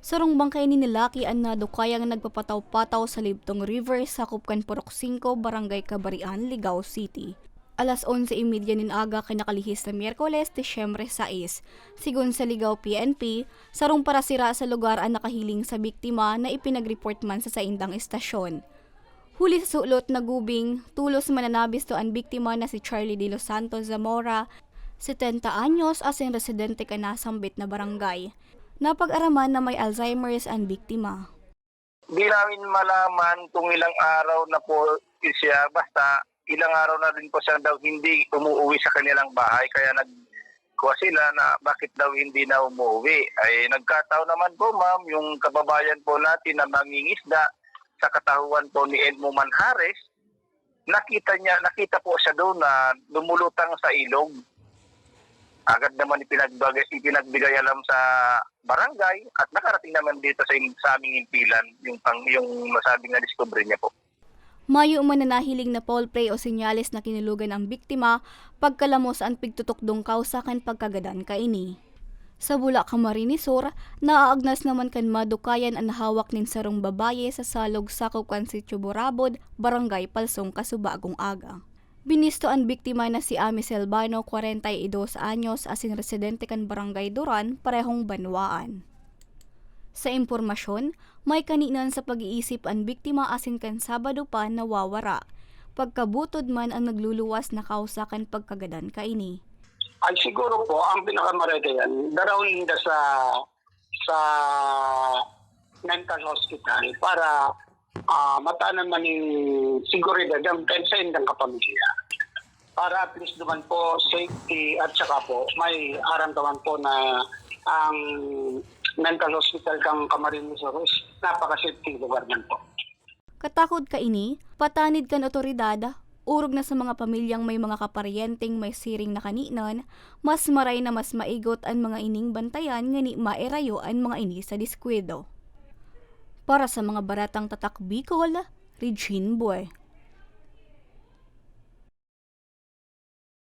Sarong bangkay ni Nilaki ang nadukayang nagpapataw-pataw sa Libtong River sa Kupkan Purok 5, Barangay Kabarian, Ligao City. Alas 11.30 nin aga kay nakalihis na Miyerkules, Disyembre 6. Sigun sa Ligao PNP, sarong para sira sa lugar ang nakahiling sa biktima na ipinag-report man sa saindang estasyon. Huli sa sulot na gubing, tulos mananabis to ang biktima na si Charlie De Los Santos Zamora, 70 anyos as ang residente ka nasambit na barangay. Napag-araman na may Alzheimer's ang biktima. Di namin malaman kung ilang araw na po siya, basta ilang araw na din po siya daw hindi umuwi sa kanilang bahay, kaya nag kuha sila na bakit daw hindi na umuwi. Ay nagkataon naman po ma'am, yung kababayan po natin na mangingisda sa katahuan po ni Edmo Manhares, nakita niya, nakita po siya doon na lumulutang sa ilog. Agad naman ipinagbigay, ipinagbigay alam sa barangay at nakarating naman dito sa, sa aming impilan yung, pang, yung masabing na discovery niya po. Mayo man na nahiling na foul play o senyales na kinulugan ang biktima pagkalamos ang pigtutukdong kausa kan pagkagadan kaini. Sa Bula Camarines Sur, naaagnas naman kan madukayan ang hawak nin sarong babaye sa salog sa Kukan Sitio Borabod, Barangay Palsong, Kasubagong Aga. Binisto ang biktima na si Ami Selbano, 42 anyos, asin residente kan Barangay Duran, parehong banwaan. Sa impormasyon, may kaninan sa pag-iisip ang biktima asin kan Sabado pa nawawara. Pagkabutod man ang nagluluwas na kausakan pagkagadan kaini. ay siguro po ang pinakamarete yan darawin sa sa mental hospital para ah matanan man yung seguridad ang sa indang kapamilya. Para at least naman po safety at saka po may aramdaman po na ang mental hospital kang Camarines is napaka-safety lugar man po. Katakod kaini, patanid kan otoridad, urog na sa mga pamilyang may mga kaparyenteng may siring na kaninan, mas maray na mas maigot ang mga ining bantayan nga ni maerayo ang mga ini sa diskwedo. Para sa mga baratang tatak Bicol, Regine Boy.